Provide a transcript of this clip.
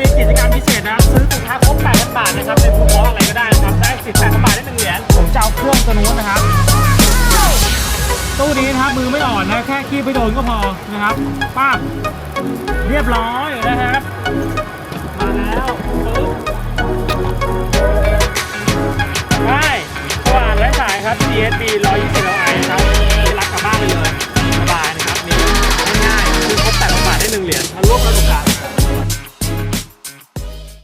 มีกิจกรรมพิเศษนะครับซื้อสินค้าครบ8,000บาทนะครับในภูลบออะไรก็ได้นะครับได้สิทธิ์8,000บาทได้หนึ่งเหรียญผมจะเอาเครื่องตัวนู้นนะครับตู้นี้นะครับมือไม่อ่อนนะแค่ขี้ไปโดนก็พอนะครับป้าเรียบร้อยนะครับมาแล้วปึ๊บได้กวานไร้สายครับ DSB 120 Li ครับ